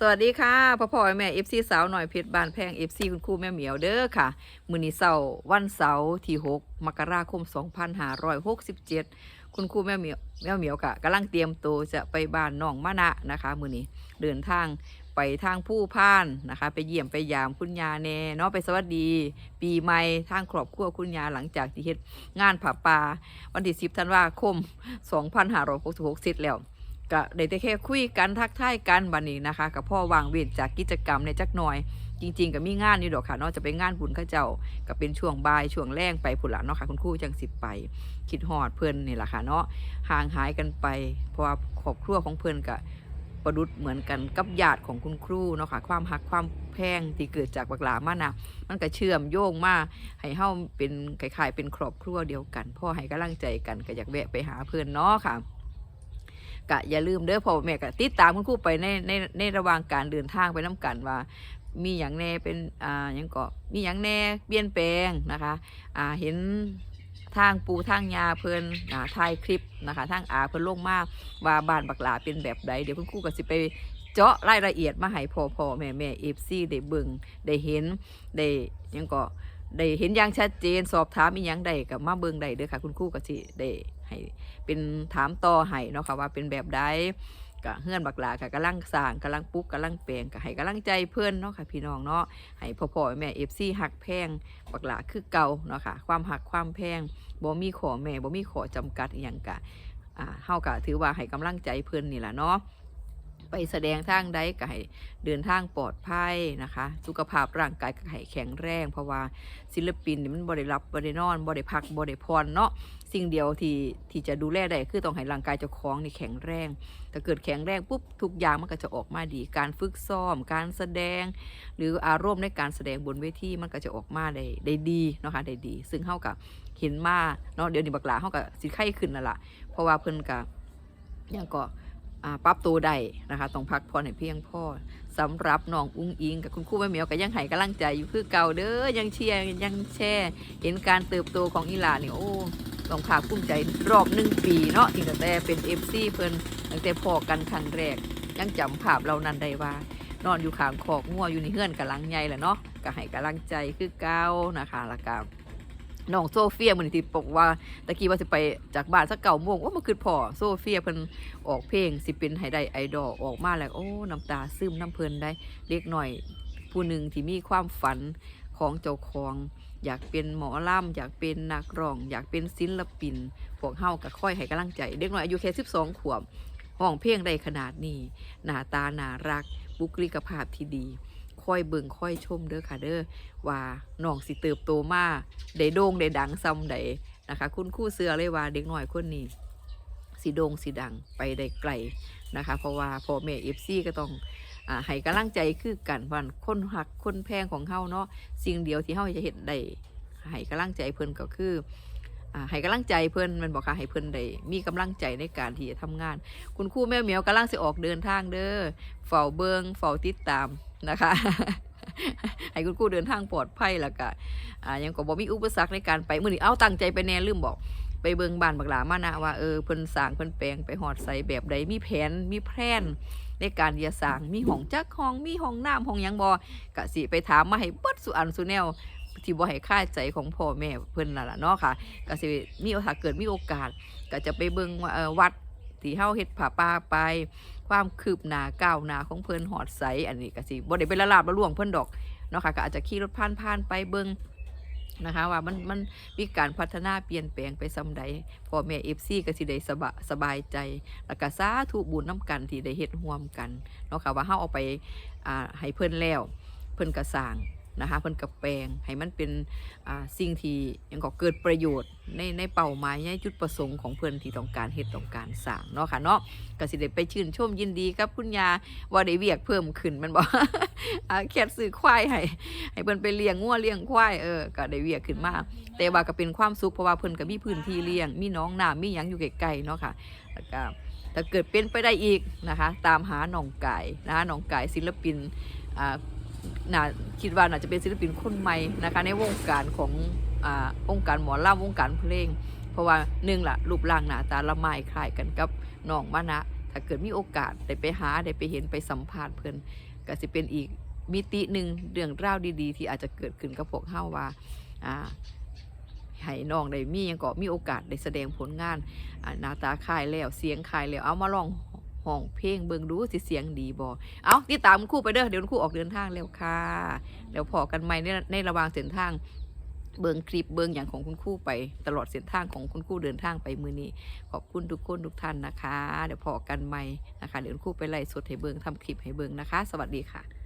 สวัสดีค่ะพ่อพ่อแม่เอฟซีสาวหน่อยเพชรบานแพงเอฟซีคุณครูแม่เหมียวเด้อค่ะ มือนี้เสาร์วันเสาร์ที่ 6 มกราคม 2567 คุณครูแม่เหมียวแม่เหมียวกะกำลังเตรียมตัวจะไปบ้านน้องมะนะนะคะ มือนี้เดินทางไปทางผู้พานนะคะ ไปเยี่ยมไปยามคุณยาแน่เนาะไปสวัสดี ปีใหม่ทางครอบครัวคุณยาหลังจากที่เฮ็ดงานผ่าป่าวันที่ 10 ธันวาคม 2566เสร็จแล้ว ก็ได้แต่แค่คุยกันทักทายกันบันนี้นะคะกับพ่อวางเวทจากกิจกรรมในจักหน่อย จริง ๆ ก็มีงานอยู่ดอกค่ะเนอกจะไปงานบุญข้าเจ้าก็เป็นช่วงบ่ายช่วงแรงไปผุนละเนาะค่ะคุณครูจังสิบไป คิดฮอดเพื่อนนี่แหละค่ะเนาะห่างหายกันไป เพราะว่าครอบครัวของเพื่อนก็ประดุดเหมือนกันกับญาติของคุณครูเนาะค่ะความหักความแพงที่เกิดจากบักหลามานะมันก็เชื่อมโยงมาให้เฮาเป็นคล้ายๆเป็นครอบครัวเดียวกันพ่อให้กำลังใจกันก็อยากแวะไปหาเพื่อนเนาะค่ะ กะอย่าลืมเด้อพ่อแม่กะติดตามคุณครูไปในในในระหว่างการเดินทางไปน้กันว่า มีอย่างแน่เป็นอ่าหยังก็มีอย่างแน่เปลี่ยนแปลงนะคะอ่าเห็นทางปูทางยาเพลินอ่าถ่ายคลิปนะคะทางอาเพิ่นลงมากว่าบ้านบักหลาเป็นแบบใดเดี๋ยวคุณครูก็สิไปเจาะรายละเอียดมาให้พ่อพ่อแม่แม่เอฟซีได้เบิ่งได้เห็นได้ยังก็ ได้เห็นอย่างชัดเจนสอบถามอีหยังใดกับมาเบิงได้เด้อค่ะ คุณครูก็สิได้ให้เป็นถามต่อให้เนาะค่ะว่าเป็นแบบใดก็เฮือนบักลาก็กำลังสร้างกำลังปุ๊กกำลังแปลงก็ให้กำลังใจเพื่อนเนาะค่ะพี่น้องเนาะให้พ่อพ่อแม่เอฟซีหักแพงบักลาคือเก่าเนาะค่ะความหักความแพงบ่มีขอแม่บ่มีขอจำกัดอหย่างกะอ่าเฮาก็ถือว่าให้กำลังใจเพื่อนนี่แหละเนาะ ไปแสดงทางใดก็ให้เดินทางปลอดภัยนะคะ สุขภาพร่างกายก็ให้แข็งแรง เพราะว่าศิลปินมันบ่ได้รับบ่ได้นอนบ่ได้พักบ่ได้พรเนาะสิ่งเดียวที่ที่จะดูแลได้คือต้องให้ร่างกายเจ้าของนี่แข็งแรงถ้าเกิดแข็งแรงปุ๊บทุกอย่างมันก็จะออกมาดี การฝึกซ้อม การแสดง หรืออารมณ์ในการแสดงบนเวทีมันก็จะออกมาได้ได้ดีเนาะค่ะได้ดี ซึ่งเฮากับเห็นมาเนาะเดี๋ยวนี้บักลาเฮากับสิไข้ขึ้นแล้วล่ะเพราะว่าเพิ่นกับยังก็ ปรับตัวได้นะคะต้องพักผ่อนให้เพียงพอสำหรับน้องอุ้งอิงกับคุณครูแม่เหมียวก็ยังให้กำลังใจอยู่คือเก่าเด้อยังเชียร์ยังแช่เห็นการเติบโตของอีหลานี่โอ้ต้องภาคภูมิใจรอบหนึ่งปีเนาะที่ตั้งแต่เป็นเอฟซีเพิ่นตั้งแต่พอกันครั้งแรก ยังจำภาพเรานั้นได้ว่า นอนอยู่ข้างคอกงัวอยู่ในเฮือนกำลังใหญ่แหละเนาะก็ให้กำลังใจคือเก้านะคะแล้วก็ น้องโซเฟียมือนี้ที่บอกว่าตะกี้ว่าสิไปจากบ้านสักเก่าโมงว่ามันคือพ่อโซเฟียเพิ่นออกเพลงสิเป็นให้ไดไอดอลออกมาแล้วโอ้น้ำตาซึมน้ำเพลินได้เล็กหน่อย ผู้หนึ่งที่มีความฝันของเจ้าของอยากเป็นหมอล่ำอยากเป็นนักร้อง อยากเป็นศิลปิน พวกเฮาก็ค่อยให้กำลังใจ เด็กน้อยอายุแค่12ขวบห้องเพลงได้ขนาดนี้ หน้าตาน่ารัก บุคลิกภาพที่ดี อยเบิ่งค่อยชมเด้อค่ะเด้อว่าน้องสิเติบโตมาได้โด่งได้ดังซ้ำใดนะคะ คุณคู่เสือเลยว่าเด็กหน้อยคนนี้สิโด่งสิดังไปได้ไกลนะคะ เพราะว่าพ่อแม่ FC ก็ต้องอให้กำลังใจคือกันวันคนหักคนแพงของเฮาเนาะสิ่งเดียวที่เฮาจะเห็นได้ให้กำลังใจเพิ่นก็คือให้กำลังใจเพิ่นมันบอกค่ะให้เพิ่นได้มีกำลังใจในการที่จะทำงาน คุณครูแม่เหมียวกำลังสิออกเดินทางเด้อเฝ้าเบิงเฝ้าติดตาม นะคะให้คุณครูเดินทางปลอดภัยแล้วก็ยังก็บ่มีอุปสรรคในการไปมื้อนี้เอาตั้งใจไปแน่ลืมบอกไปเบิงบ้านบักหลามานะว่าเออเพิ่นสร้างเพิ่นแปลงไปหอดใส่แบบใดมีแผนมีแพลนในการที่จะสร้างมีห้องจักห้องมีห้องน้ำห้องยังบ่กะสิไปถามมาให้เบิดสุอันสุแนวที่บ่ให้ค่าใจของพ่อแม่เพิ่นนั่นล่ะเนาะค่ะก็สิมีโอกาสเกิดมีโอกาสก็จะไปเบิงว่าเออวัดที่เฮาเฮ็ดผ้าป่าไป ความคืบหน้าก้าวหน้าของเพิ่นหอดใสอันนี้ก็สิบ่ได้ไปละลาบละล่วงเพิ่นดอกเนาะค่ะก็อาจจะขี่รถผ่านๆไปเบิ่งนะคะว่ามันมันมีการพัฒนาเปลี่ยนแปลงไปซำใดพ่อแม่เอฟซีก็สิได้สบายสบายใจแล้วก็สาธุบุญน้ำกันที่ได้เฮ็ดร่วมกันเนาะค่ะว่าเฮาเอาไปอ่าให้เพิ่นแล้ว เพิ่นก็สร้าง นะคะเพิ่นก็แปลงให้มันเป็นสิ่งที่ยังก็เกิดประโยชน์ในในเป้าหมายในจุดประสงค์ของเพิ่นที่ต้องการเฮ็ดต้องการสร้างเนาะค่ะเนาะก็สิได้ไปชื่นชมยินดีกับคุณยาว่าได้เวียกเพิ่มขึ้นมันบอ่าแค่ซื้อควายให้ให้เพิ่นไปเลี้ยงงัวเลี้ยงควายเออก็ได้เวียกขึ้นมาแต่ว่าก็เป็นความสุขเพราะว่าเพิ่นก็มีพื้นที่เลี้ยงมีน้องน้ามีหยังอยู่ใกล้ๆเนาะค่ะแล้วก็ถ้าเกิดเป็นไปได้อีกนะคะ ตามหาหนองไก่นะคะหนองไก่ศิลปินอ่า น่าคิดว่าน่าจะเป็นศิลปินคนใหม่นะคะในวงการของอ่าวงการหมอลำวงการเพลง เพราะว่าหนึ่งละรูปร่างหน้าตาละไมคล้ายกันกับน้องมานะถ้าเกิดมีโอกาสได้ไปหาได้ไปเห็นไปสัมภาษณ์เพิ่อนก็สิเป็นอีกมิติหนึ่งเรื่องราวดีๆ ที่อาจจะเกิดขึ้นกับพวกเฮาว่าอ่าให้น้องได้มียังก็มีโอกาสได้แสดงผลงานหน้าตาคายแล้วเสียงคายแล้วเอามาลอง ห้องเพลงเบิ่งดูสิเสียงดีบ่เอาติดตามคุณครูไปเด้อเดี๋ยวคุณครูออกเดินทางแล้วค่ะเดี๋ยวพอกันใหม่ในในระหว่างเส้นทางเบิงคลิปเบิงอย่างของคุณคู่ไปตลอดเส้นทางของคุณคู่เดินทางไปมือนี้ ขอบคุณทุกคนทุกท่านนะคะ เดี๋ยวพอกันใหม่นะคะ เดี๋ยวคุณคู่ไปไล่สดให้เบิงทำคลิปให้เบิงนะคะ สวัสดีค่ะ